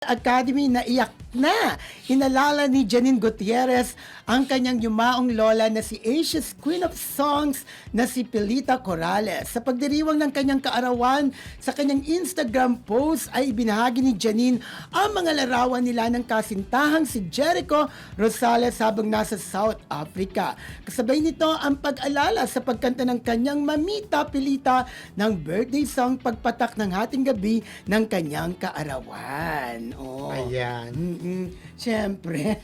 Academy na iyak na. Inalala ni Janine Gutierrez ang kanyang yumaong lola na si Asia's Queen of Songs na si Pilita Corrales. Sa pagdiriwang ng kanyang kaarawan, sa kanyang Instagram post ay ibinahagi ni Janine ang mga larawan nila ng kasintahang si Jericho Rosales habang nasa South Africa. Kasabay nito ang pag-alala sa pagkanta ng kanyang Mamita Pilita ng birthday song pagpatak ng hating gabi ng kanyang kaarawan. Oh. Ayan. Mm-mm. Siyempre.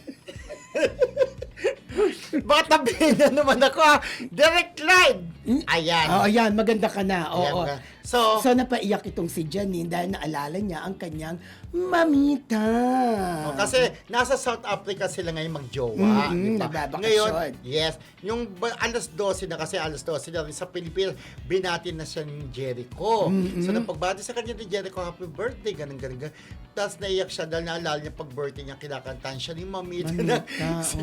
Baka tabihin na naman ako ah. Direct line. Ayan. Oo, ayan, maganda ka na. Ayan Oo. ka. So, So, napaiyak itong si Janine dahil naalala niya ang kanyang mamita. Oh, kasi nasa South Africa sila ngayon magjowa, Mm-mm, di ba? nagbabakasyon. Ngayon, yes, yung ba- alas 12 na kasi alas 12 na rin sa Pilipinas, binati na siya ni Jericho. So nang pagbati sa kanya ni Jericho, happy birthday, ganun ganun. ganun. Tapos naiyak siya dahil naalala niya pag birthday niya, kinakantahan siya ni Mamita Mamita, ng,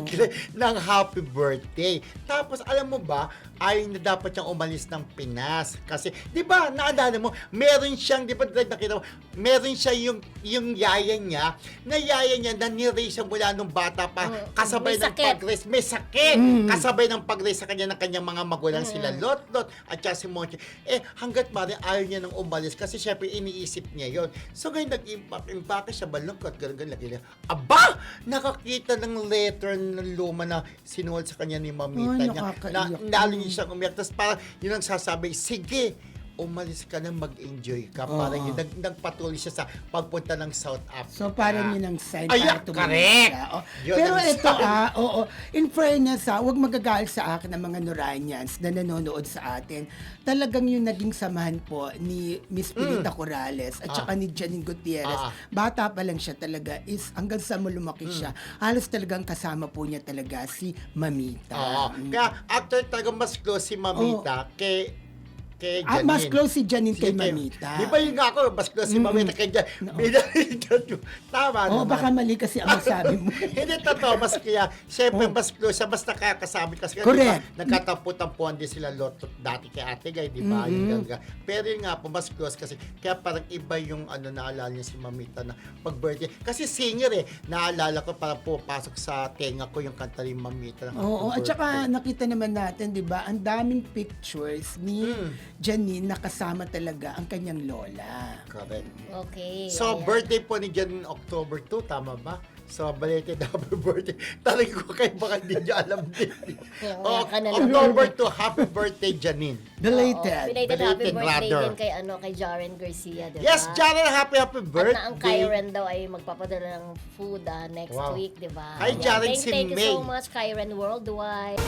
ng happy birthday. Tapos alam mo ba, ay na dapat siyang umalis ng Pinas. Kasi, di ba, naalala mo, meron siyang, di ba, nakita mo, meron siya yung, yung yaya niya, na yaya niya na niraise siya mula nung bata pa, Mm, kasabay ng sakit. pag-raise. May sakit! Mm. Kasabay ng pag-raise sa kanya ng kanyang mga magulang sila, Lot Lot, at saka si Monchi. Eh, hanggat mari, ayaw niya nang umalis kasi syempre iniisip niya yon So ngayon, nag-impact siya, balungkot, ganun ganun lagi niya. Aba! Nakakita ng letter ng luma na sinuwal sa kanya ni mamita Ay, niya. Na, nakakaiyak lalo niya siyang umiyak. Tapos parang yun ang sasabi, sige, umalis ka na mag-enjoy ka. Parang Oo. yun, nag, nagpatuloy siya sa pagpunta ng South Africa. So, parang yun ang sign Ayan, para tumalis correct. siya. Oh. Yun Pero ang ito sign. ah, oo, in fairness ah, huwag magagalit sa akin ng mga Noranians na nanonood sa atin. Talagang yung naging samahan po ni Miss Pilita Corrales at Ah. saka ni Janine Gutierrez. Ah. Bata pa lang siya talaga is hanggang sa lumaki siya. Halos talagang kasama po niya talaga si Mamita. Oo. Mm. Kaya actually talaga mas close si Mamita kay kay Ah, Janine. mas close si Janine kay Mamita. Di ba yung nga ako, mas close si. Mamita kay Janine. Mo. Tama Oo, naman. baka mali kasi ang masabi mo. Hindi totoo, mas kaya, siyempre mas close siya, mas nakakasama kasi Oh. Correct. Diba, nagkatampo-tampuan din sila Lotot dati kay Ate Guy, di ba? Gangga. Pero yun nga po, mas close kasi, kaya parang iba yung ano, naalala niya si Mamita na pag-birthday. Kasi singer eh, naalala ko parang pupasok sa tenga ko yung kanta ni Mamita. Oo, at Happy saka nakita naman natin, 'di ba, ang daming pictures ni Mm. Janine nakasama talaga ang kanyang lola. Correct. Okay. So, ayan. birthday po ni Jan October 2, tama ba? So, belated happy birthday. Talagang ko kayo baka hindi niyo alam din. Kaya oh, ka na lang. October 2, happy birthday, Janine. Belated. Oo, belated happy Belated, birthday rather. din kay, ano, kay Jaren Garcia, di ba? Yes, Jaren, happy happy At birthday. na ang Kyren daw ay magpapadala ng food ah, next Wow. week, di ba? Hi. Jaren thank, thank you so much, Kyren Worldwide.